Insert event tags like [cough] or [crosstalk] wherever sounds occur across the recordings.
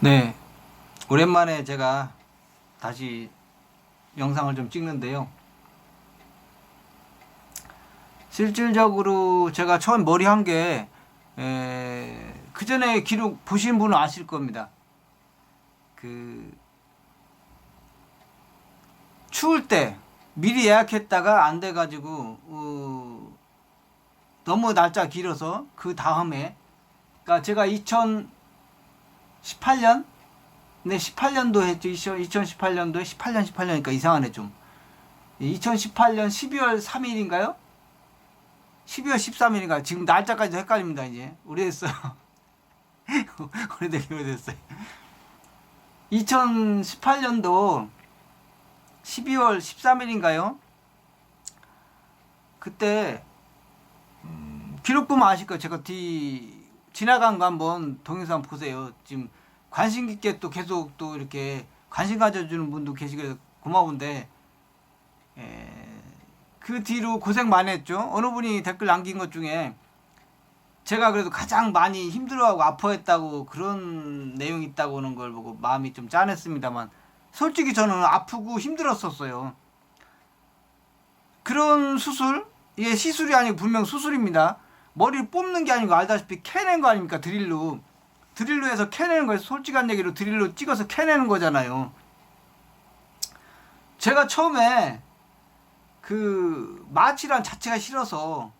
네. 오랜만에 제가 다시 영상을 좀 찍는데요. 실질적으로 제가 처음 머리 한 게, 그 전에 기록 보신 분은 아실 겁니다. 그, 추울 때 미리 예약했다가 안 돼가지고, 어, 너무 날짜 길어서 그 다음에, 그러니까 제가 2018년? 네, 18년도 했죠. 2018년도에 18년, 18년이니까 이상하네 좀. 2018년 12월 3일인가요? 12월 13일인가? 지금 날짜까지도 헷갈립니다, 이제. 오래됐어요. [laughs] 오래되게 오래됐어요. 2018년도 12월 13일인가요? 그때 음, 기록 보면 아실 거예요. 제가 뒤 지나간 거 한번 동영상 보세요. 지금 관심 깊게 또 계속 또 이렇게 관심 가져주는 분도 계시고 고마운데 에, 그 뒤로 고생 많이 했죠. 어느 분이 댓글 남긴 것 중에 제가 그래도 가장 많이 힘들어하고 아파했다고 그런 내용이 있다고 하는 걸 보고 마음이 좀 짠했습니다만 솔직히 저는 아프고 힘들었었어요. 그런 수술, 이게 시술이 아니고 분명 수술입니다. 머리를 뽑는 게 아니고 알다시피 캐낸 거 아닙니까 드릴로. 드릴로 해서 캐내는 거예요. 솔직한 얘기로 드릴로 찍어서 캐내는 거잖아요. 제가 처음에 그 마취란 자체가 싫어서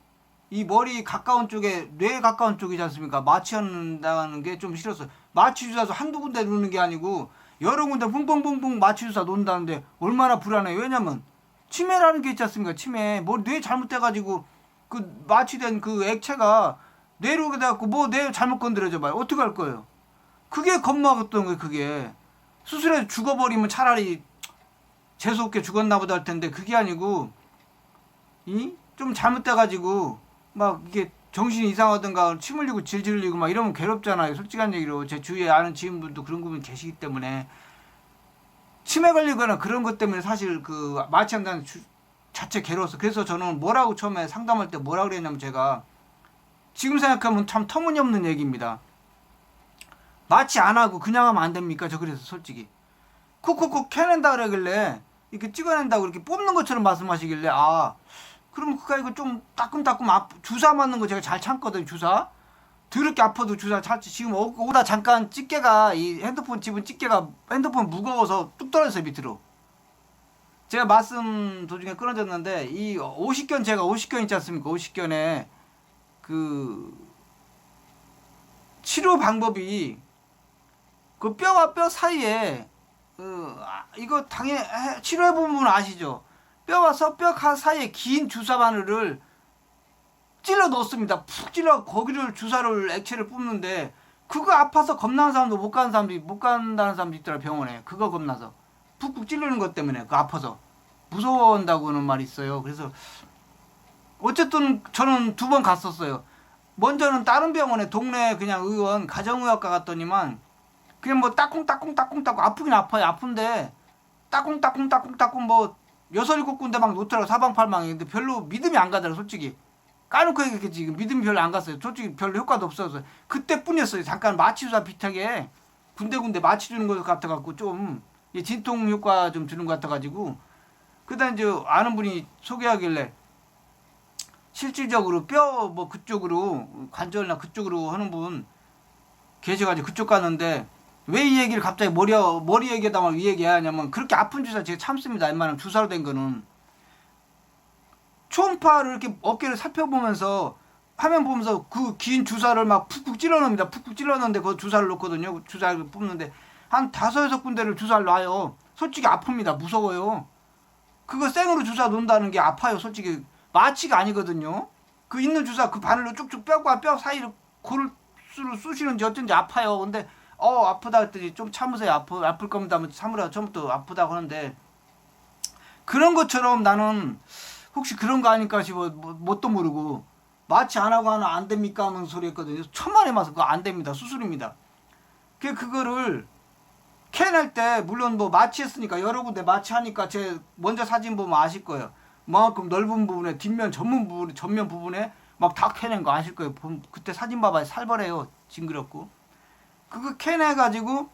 이 머리 가까운 쪽에 뇌 가까운 쪽이지 않습니까? 마취한다는 게 좀 싫었어요. 마취 주사도 한두 군데 놓는 게 아니고 여러 군데 뿡뿡뿡뿡 마취 주사 놓는다는데 얼마나 불안해요. 왜냐면 치매라는 게 있지 않습니까? 치매. 뭐 뇌 잘못돼 가지고 그 마취된 그 액체가 뇌로 돼갖고 뭐뇌 잘못 건드려져 봐요. 어떻게 할 거예요? 그게 겁먹었던 거예요. 그게 수술해서 죽어버리면 차라리 재수없게 죽었나 보다 할 텐데 그게 아니고 이 좀 잘못돼가지고 막 이게 정신이 이상하든가 침 흘리고 질질 흘리고 막 이러면 괴롭잖아요. 솔직한 얘기로 제 주위에 아는 지인분도 그런 분이 계시기 때문에 치매 걸리거나 그런 것 때문에 사실 그 마취한다는 주- 자체 괴로웠어. 그래서 저는 뭐라고 처음에 상담할 때 뭐라 그랬냐면 제가 지금 생각하면 참 터무니없는 얘기입니다. 마취 안 하고 그냥 하면 안 됩니까? 저 그래서 솔직히 콕콕콕 캐낸다 그러길래 이렇게 찍어낸다고 이렇게 뽑는 것처럼 말씀하시길래 아 그럼 그가 이거 좀 따끔따끔 아, 주사 맞는 거 제가 잘 참거든요 주사 더럽게 아파도 주사 참지 지금 오- 오다 잠깐 집게가 이 핸드폰 집은 집게가 핸드폰 무거워서 뚝 떨어졌어요 밑으로 제가 말씀 도중에 끊어졌는데 이 50견 제가 50견 있지 않습니까 50견에 그 치료 방법이 그 뼈와 뼈 사이에 그 아, 이거 당연 히 치료해 보면 아시죠? 뼈와 서뼈 사이에 긴 주사 바늘을 찔러 넣습니다. 푹 찔러 거기를 주사를 액체를 뿜는데 그거 아파서 겁나는 사람도 못 가는 사람도 못 간다는 사람도 있더라 병원에 그거 겁나서 푹푹 찔르는 것 때문에 그 아파서 무서워한다고는 말이 있어요. 그래서 어쨌든 저는 두 번 갔었어요. 먼저는 다른 병원에 동네 그냥 의원 가정의학과 갔더니만 그냥 뭐 따쿵 아프긴 아파요. 아픈데 따쿵 뭐 여섯 일곱 군데 막 놓더라고. 사방팔방에 근데 별로 믿음이 안 가더라고 솔직히. 까놓고 얘기했지. 믿음이 별로 안 갔어요. 솔직히 별로 효과도 없어서. 그때뿐이었어요. 잠깐 마취주사 비슷하게 군데군데 마취 주는 것 같아갖고 좀이 진통 효과 좀 주는 것 같아가지고 그다음 이제 아는 분이 소개하길래 실질적으로 뼈 뭐 그쪽으로 관절이나 그쪽으로 하는 분 계셔가지고 그쪽 갔는데 왜 이 얘기를 갑자기 머리 머리 얘기에다만 이 얘기 하냐면 그렇게 아픈 주사 제가 참습니다. 웬만하면 주사로 된 거는 초음파를 이렇게 어깨를 살펴보면서 화면 보면서 그 긴 주사를 막 푹푹 찔러 넣습니다. 푹푹 찔러 넣는데 그 주사를 놓거든요. 주사를 뽑는데 한 다섯 여섯 군데를 주사를 놔요. 솔직히 아픕니다. 무서워요. 그거 생으로 주사 놓는다는 게 아파요. 솔직히 마취가 아니거든요. 그 있는 주사 그 바늘로 쭉쭉 뼈과 뼈 사이를 골을 쑤시는지 어쩐지 아파요. 근데 어 아프다 했더니 좀 참으세요. 아프 아플 겁니다. 하면 참으라 처음부터 아프다고 하는데 그런 것처럼 나는 혹시 그런 거 아닐까 싶어 뭐, 뭣도 모르고 마취 안 하고 하면 안 됩니까 하는 소리 했거든요. 천만에 맞서 그거 안 됩니다. 수술입니다. 그 그거를 캐낼 때 물론 뭐 마취했으니까 여러 군데 마취하니까 제 먼저 사진 보면 아실 거예요. 만큼 넓은 부분에 뒷면 전문 부분 전면 부분에 막 다 캐낸 거 아실 거예요. 봄- 그때 사진 봐봐요. 살벌해요. 징그럽고. 그거 캐내 가지고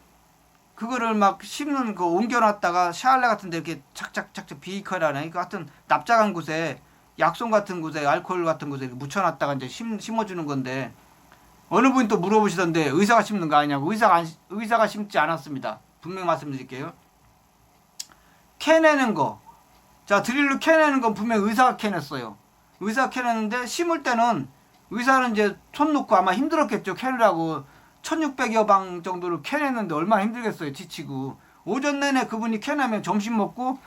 그거를 막 씹는 거 옮겨놨다가 샤알레 같은 데 이렇게 착착착착 비이커라네 그 같은 납작한 곳에 약손 같은 곳에 알코올 같은 곳에 묻혀놨다가 이제 심, 심어주는 건데 어느 분이 또 물어보시던데 의사가 심는 거 아니냐고 의사가 안, 심- 의사가 심지 않았습니다. 분명 말씀드릴게요. 캐내는 거. 자, 드릴로 캐내는 건 분명 의사가 캐냈어요. 의사가 캐냈는데 심을 때는 의사는 이제 손 놓고 아마 힘들었겠죠. 캐느라고 1600여 방 정도를 캐냈는데 얼마나 힘들겠어요. 지치고. 오전 내내 그분이 캐내면 점심 먹고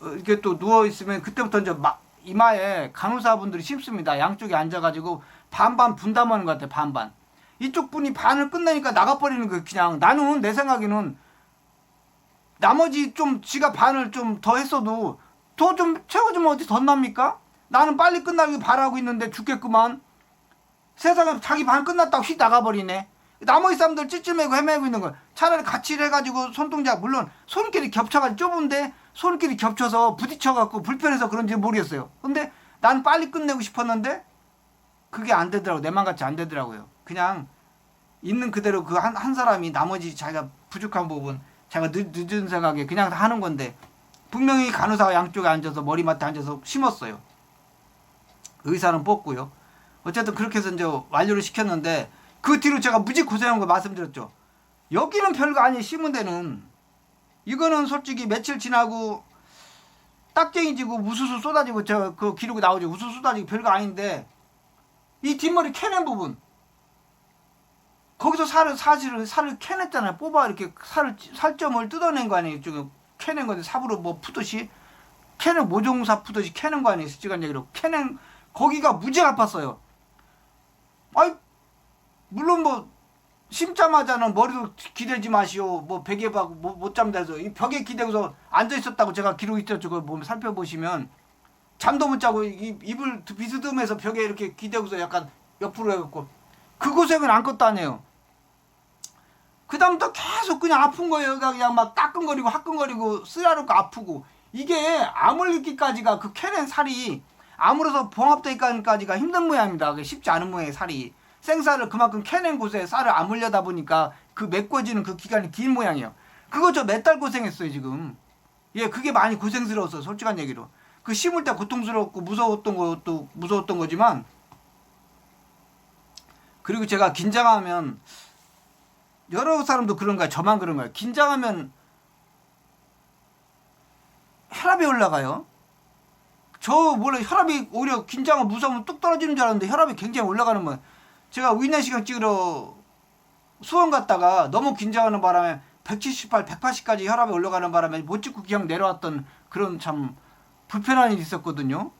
어, 이렇게 또 누워 있으면 그때부터 이제 막 이마에 간호사분들이 심습니다. 양쪽에 앉아가지고 반반 분담하는 것 같아요. 반반. 이쪽 분이 반을 끝내니까 나가버리는 거예요. 그냥 나는 내 생각에는 나머지 좀 지가 반을 좀 더 했어도 더 좀 채워주면 어디 더 납니까? 나는 빨리 끝나길 바라고 있는데 죽겠구만. 세상에 자기 반 끝났다고 휙 나가버리네. 나머지 사람들 찌찌매고 헤매고 있는 거야. 차라리 같이 해가지고 손동작 물론 손길이 겹쳐가지고 좁은데 손길이 겹쳐서 부딪혀갖고 불편해서 그런지 모르겠어요. 근데 난 빨리 끝내고 싶었는데 그게 안 되더라고 내 맘같이 안 되더라고요. 그냥 있는 그대로 그 한한 사람이 나머지 자기가 부족한 부분 자기가 늦, 늦은 생각에 그냥 하는 건데 분명히 간호사가 양쪽에 앉아서 머리맡에 앉아서 심었어요. 의사는 뽑고요. 어쨌든 그렇게 해서 이제 완료를 시켰는데 그 뒤로 제가 무지 고생한 거 말씀드렸죠. 여기는 별거 아니에요. 심은 데는. 이거는 솔직히 며칠 지나고 딱쟁이 지고 우수수 쏟아지고 저 그 기록이 나오죠. 우수수 쏟아지고 별거 아닌데 이 뒷머리 캐낸 부분 거기서 살을 사실은 살을 캐냈잖아요. 뽑아 이렇게 살을 살점을 뜯어낸 거 아니에요. 이쪽에 캐낸 건데 삽으로 뭐 푸듯이 캐는 모종사 푸듯이 캐는 거 아니에요. 솔직한 얘기로 캐낸 거기가 무지 아팠어요. 아이 물론 뭐 심자마자는 머리도 기대지 마시오. 뭐 베개 박고 뭐, 못 잠자서 이 벽에 기대고서 앉아 있었다고 제가 기록 있죠. 그걸 보면 살펴보시면 잠도 못 자고 이, 입을 비스듬해서 벽에 이렇게 기대고서 약간 옆으로 해갖고 그 고생은 아무것도 아니에요. 그 다음부터 계속 그냥 아픈 거예요. 그냥 막 따끔거리고 화끈거리고 쓰라르고 아프고 이게 아물기까지가 그 캐낸 살이 아물어서 봉합되기까지가 힘든 모양입니다. 쉽지 않은 모양의 살이 생살을 그만큼 캐낸 곳에 쌀을 아물려다 보니까 그 메꿔지는 그 기간이 긴 모양이에요. 그거 저 몇 달 고생했어요 지금. 예, 그게 많이 고생스러웠어 솔직한 얘기로. 그 심을 때 고통스럽고 무서웠던 것도 무서웠던 거지만 그리고 제가 긴장하면 여러 사람도 그런 거야. 저만 그런 거야. 긴장하면 혈압이 올라가요. 저 원래 혈압이 오히려 긴장을 무서우면 뚝 떨어지는 줄 알았는데 혈압이 굉장히 올라가는 거야. 제가 위내시경 찍으러 수원 갔다가 너무 긴장하는 바람에 178, 180까지 혈압이 올라가는 바람에 못 찍고 그냥 내려왔던 그런 참 불편한 일이 있었거든요.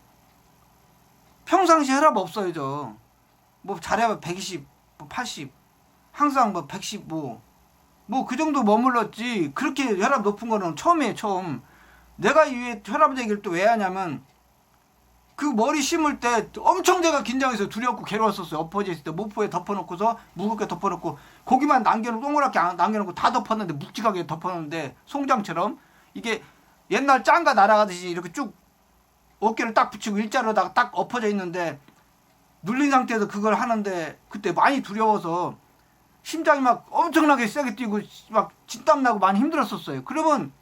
평상시 혈압 없어요, 저. 뭐 잘해야 120, 뭐 80, 항상 뭐 115, 뭐 그 정도 머물렀지. 그렇게 혈압 높은 거는 처음이에요, 처음. 내가 이 혈압 얘기를 또 왜 하냐면 그 머리 심을 때 엄청 제가 긴장해서 두렵고 괴로웠었어요. 엎어져 있을 때 모포에 덮어놓고서 무겁게 덮어놓고 고기만 남겨놓고 동그랗게 안- 남겨놓고 다 덮었는데 묵직하게 덮었는데 송장처럼 이게 옛날 짱가 날아가듯이 이렇게 쭉 어깨를 딱 붙이고 일자로다가 딱 엎어져 있는데 눌린 상태에서 그걸 하는데 그때 많이 두려워서 심장이 막 엄청나게 세게 뛰고 막 진땀 나고 많이 힘들었었어요. 그러면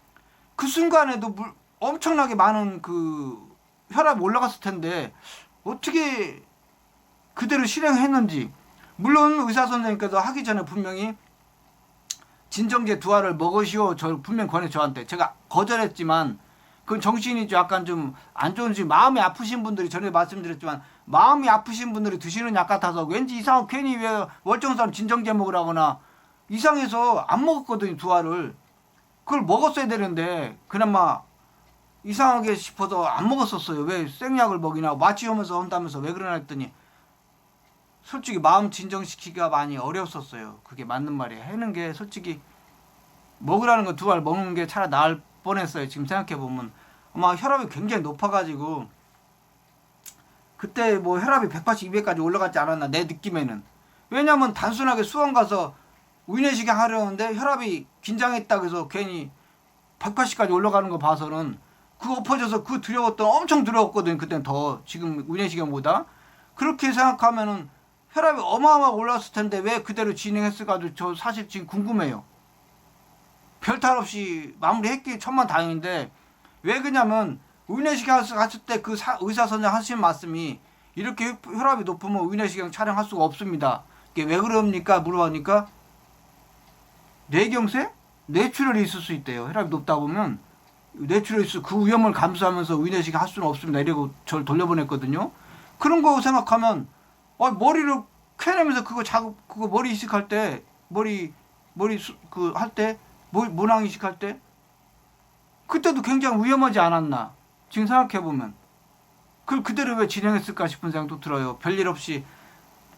그 순간에도 물, 엄청나게 많은 그 혈압이 올라갔을 텐데 어떻게 그대로 실행했는지. 물론 의사 선생님께서 하기 전에 분명히 진정제 두 알을 먹으시오. 저 분명 권해 저한테. 제가 거절했지만 그건 정신이 좀 약간 좀 안 좋은지 마음이 아프신 분들이 전에 말씀드렸지만 마음이 아프신 분들이 드시는 약 같아서 왠지 이상 괜히 왜 월정산 진정제 먹으라거나 이상해서 안 먹었거든요 두 알을. 그걸 먹었어야 되는데 그나마 이상하게 싶어서 안 먹었었어요. 왜 생약을 먹이나 마취하면서 한다면서 왜 그러나 했더니 솔직히 마음 진정시키기가 많이 어려웠었어요. 그게 맞는 말이에요. 하는 게 솔직히 먹으라는 거 두 알 먹는 게 차라리 나을 뻔했어요. 지금 생각해 보면. 아마 혈압이 굉장히 높아가지고 그때 뭐 혈압이 180, 200까지 올라갔지 않았나 내 느낌에는. 왜냐면 단순하게 수원 가서 위내시경 하려는데 혈압이 긴장했다고 해서 괜히 180까지 올라가는 거 봐서는 그 엎어져서 그 두려웠던 엄청 두려웠거든 그때는 더 지금 위내시경보다. 그렇게 생각하면은 혈압이 어마어마하게 올랐을 텐데 왜 그대로 진행했을까도 저 사실 지금 궁금해요. 별탈 없이 마무리했기 천만 다행인데 왜 그냐면 위내시경 갔을 때그 의사 선생 하신 말씀이 이렇게 혈- 혈압이 높으면 위내시경 촬영할 수가 없습니다. 이게 왜 그럽니까? 물어보니까 뇌경색? 뇌출혈이 있을 수 있대요. 혈압이 높다 보면 뇌출혈이 있어 그 위험을 감수하면서 위내시경 할 수는 없습니다. 이러고 저를 돌려보냈거든요. 그런 거 생각하면 어, 머리를 쾌내면서 그거 작업 그거 머리 이식할 때 머리 머리 그 할 때 모낭 이식할 때 그때도 굉장히 위험하지 않았나 지금 생각해 보면 그걸 그대로 왜 진행했을까 싶은 생각도 들어요. 별일 없이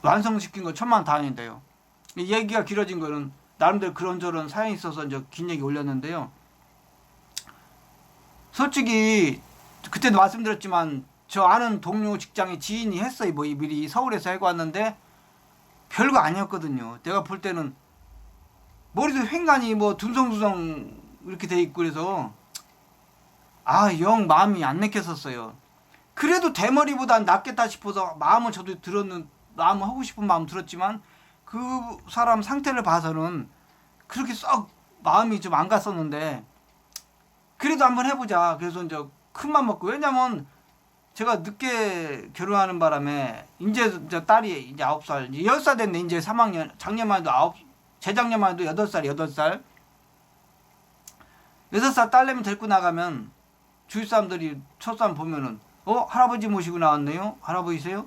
완성시킨 건 천만 다행인데요. 이 얘기가 길어진 거는 나름대로 그런저런 사연이 있어서 이제 긴 얘기 올렸는데요. 솔직히 그때도 말씀드렸지만 저 아는 동료 직장의 지인이 했어요. 뭐 미리 서울에서 해고 왔는데 별거 아니었거든요. 내가 볼 때는 머리도 횡간이 뭐 둔성두성 이렇게 돼 있고 그래서 아 영 마음이 안 내켰었어요. 그래도 대머리보단 낫겠다 싶어서 마음은 저도 들었는 마음 하고 싶은 마음 들었지만 그 사람 상태를 봐서는 그렇게 썩 마음이 좀 안 갔었는데 그래도 한번 해보자. 그래서 이제 큰맘 먹고 왜냐면 제가 늦게 결혼하는 바람에 이제 이제 딸이 이제 아홉 살, 이제 열살 됐네. 이제 3학년 작년만 해도 아홉, 재작년만 해도 여덟 살, 여덟 살. 여섯 살 딸내미 데리고 나가면 주위 사람들이 첫 사람 보면은 어 할아버지 모시고 나왔네요. 할아버지세요?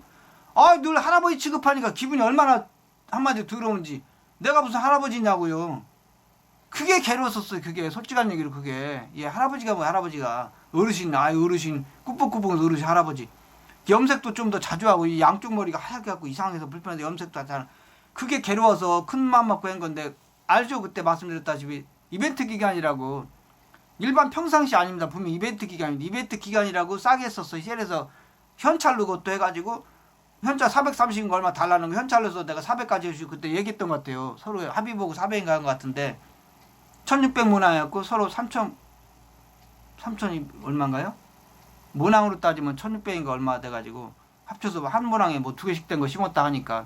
아 늘 할아버지 취급하니까 기분이 얼마나 한마디 더러운지 내가 무슨 할아버지냐고요. 그게 괴로웠었어요. 그게 솔직한 얘기로 그게 예 할아버지가 뭐 할아버지가 어르신 아 어르신 꾸벅꾸벅 어르신 할아버지 염색도 좀 더 자주 하고 이 양쪽 머리가 하얗게 갖고 이상해서 불편해서 염색도 하잖아. 그게 괴로워서 큰맘 먹고 한 건데 알죠 그때 말씀드렸다시피 이벤트 기간이라고 일반 평상시 아닙니다. 분명 이벤트 기간인데 이벤트 기간이라고 싸게 했었어. 셀에서 현찰로 그것도 해가지고 현찰 430인 거 얼마 달라는 거 현찰로서 내가 400까지 해주고 그때 얘기했던 것 같아요. 서로 합의 보고 400인가 한 것 같은데 1600 모낭이었고 서로 3000 3000이 얼마인가요? 모낭으로 따지면 1600인가 얼마 돼가지고 합쳐서 한 모낭에 뭐 두 개씩 된 거 심었다 하니까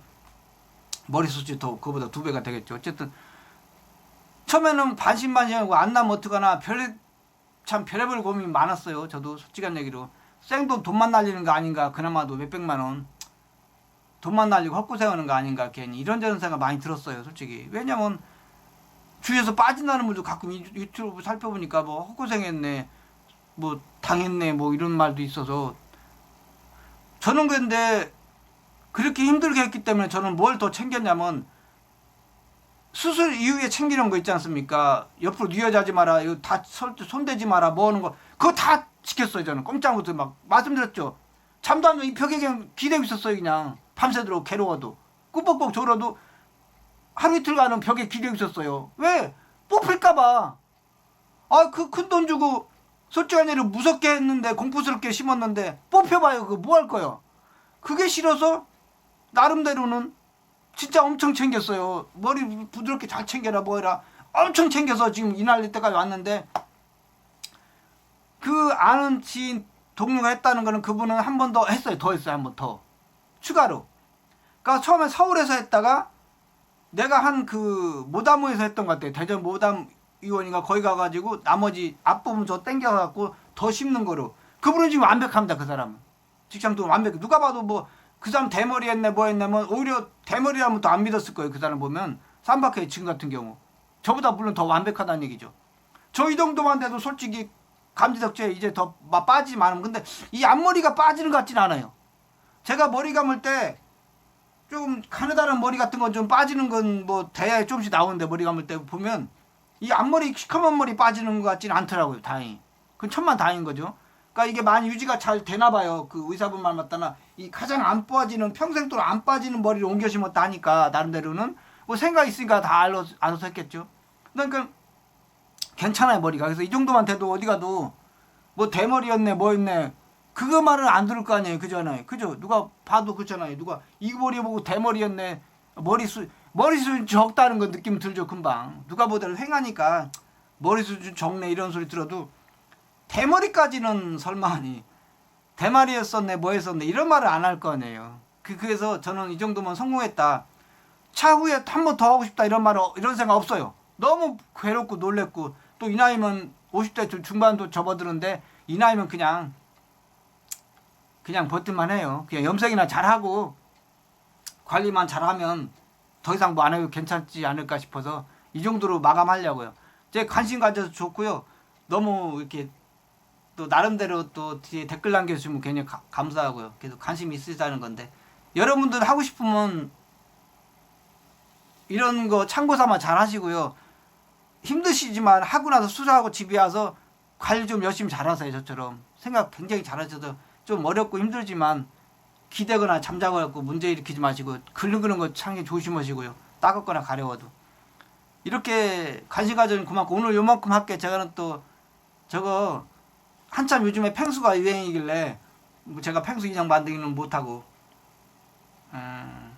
머리숱이 더 그거보다 두 배가 되겠죠. 어쨌든 처음에는 반신반신하고 안 나면 어떡하나 별, 참 별의별 고민이 많았어요. 저도 솔직한 얘기로. 생돈 돈만 날리는 거 아닌가. 그나마도 몇백만 원. 돈만 날리고 헛고생하는 거 아닌가. 괜히 이런저런 생각 많이 들었어요. 솔직히. 왜냐면 주위에서 빠진다는 분도 가끔 유- 유튜브 살펴보니까 뭐 헛고생했네. 뭐 당했네. 뭐 이런 말도 있어서. 저는 근데 그렇게 힘들게 했기 때문에 저는 뭘 더 챙겼냐면 수술 이후에 챙기는 거 있지 않습니까? 옆으로 뉘어자지 마라, 이거 다 손, 손대지 마라, 뭐 하는 거, 그거 다 지켰어요, 저는. 꼼짝부터 막, 말씀드렸죠. 잠도 안 자고 이 벽에 그냥 기대고 있었어요, 그냥. 밤새도록 괴로워도. 꾸벅꾸벅 졸어도 하루 이틀 가는 벽에 기대고 있었어요. 왜? 뽑힐까봐. 아, 그 큰 돈 주고, 솔직한 얘기로 무섭게 했는데, 공포스럽게 심었는데, 뽑혀봐요, 그거 뭐 할 거요? 그게 싫어서, 나름대로는 진짜 엄청 챙겼어요. 머리 부드럽게 잘 챙겨라 뭐해라. 엄청 챙겨서 지금 이날릴 때까지 왔는데 그 아는 지인 동료가 했다는 거는 그분은 한 번 더 했어요. 더 했어요. 한 번 더. 추가로. 그러니까 처음에 서울에서 했다가 내가 한 그 모담호에서 했던 것 같아요. 대전 모담 의원인가 거기 가가지고 나머지 앞부분 저 땡겨갖고 더 심는 거로. 그분은 지금 완벽합니다. 그 사람은. 직장도 완벽해. 누가 봐도 뭐 그 사람 대머리 했네 뭐 했네 뭐 오히려 대머리라면 더안 믿었을 거예요. 그 사람 보면 쌈박해 지금 같은 경우. 저보다 물론 더 완벽하다는 얘기죠. 저 이 정도만 돼도 솔직히 감지덕지에 이제 더막 빠지지 않으면 근데 이 앞머리가 빠지는 것 같진 않아요. 제가 머리 감을 때좀 가느다란 머리 같은 건 좀 빠지는 건 뭐 대야에 조금씩 나오는데 머리 감을 때 보면 이 앞머리 시커먼 머리 빠지는 것 같지는 않더라고요. 다행히. 그건 천만 다행인 거죠. 그러니까 이게 많이 유지가 잘 되나 봐요. 그 의사분 말 맞다나 이 가장 안 빠지는 평생 동안 안 빠지는 머리를 옮겨 심었다 하니까 나름대로는 뭐 생각 있으니까 다 알아, 알아서 했겠죠. 그러니까 괜찮아요 머리가. 그래서 이 정도만 돼도 어디 가도 뭐 대머리였네 뭐였네 그거 말은 안 들을 거 아니에요. 그잖아요. 그죠? 누가 봐도 그렇잖아요. 누가 이 머리 보고 대머리였네 머리수 머리수 적다는 거 느낌 들죠 금방. 누가 보더라도 횡하니까 머리수 좀 적네 이런 소리 들어도 대머리까지는 설마 하니 대마리였었네 뭐 했었네 이런 말을 안 할 거 아니에요. 그 그래서 저는 이 정도면 성공했다. 차후에 한 번 더 하고 싶다 이런 말 이런 생각 없어요. 너무 괴롭고 놀랬고 또 이 나이면 50대 중- 중반도 접어드는데 이 나이면 그냥 그냥 버틸만 해요. 그냥 염색이나 잘하고 관리만 잘하면 더 이상 뭐 안 해도 괜찮지 않을까 싶어서 이 정도로 마감하려고요. 제 관심 가져서 좋고요. 너무 이렇게 또 나름대로 또 뒤에 댓글 남겨주시면 괜히 가- 감사하고요. 계속 관심 있으시다는 건데 여러분들 하고 싶으면 이런 거 참고 삼아 잘 하시고요. 힘드시지만 하고 나서 수술하고 집에 와서 관리 좀 열심히 잘하세요. 저처럼 생각 굉장히 잘하셔서 좀 어렵고 힘들지만 기대거나 잠자고 문제 일으키지 마시고 긁는 거 참게 조심하시고요. 따갑거나 가려워도 이렇게 관심 가져는 그만큼 오늘 요만큼 할게 제가는 또 저거 한참 요즘에 펭수가 유행이길래 뭐 제가 펭수 인형 만들기는 못하고 음,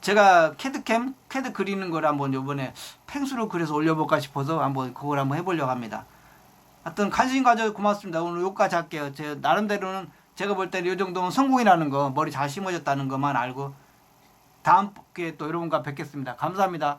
제가 캐드캠 캐드 그리는 걸 한번 요번에 펭수로 그려서 올려볼까 싶어서 한번 그걸 한번 해보려고 합니다. 하여튼 관심 가져 고맙습니다. 오늘 여기까지 할게요. 제 나름대로는 제가 볼 때는 이 정도면 성공이라는 거 머리 잘 심어졌다는 것만 알고 다음 기회에 또 여러분과 뵙겠습니다. 감사합니다.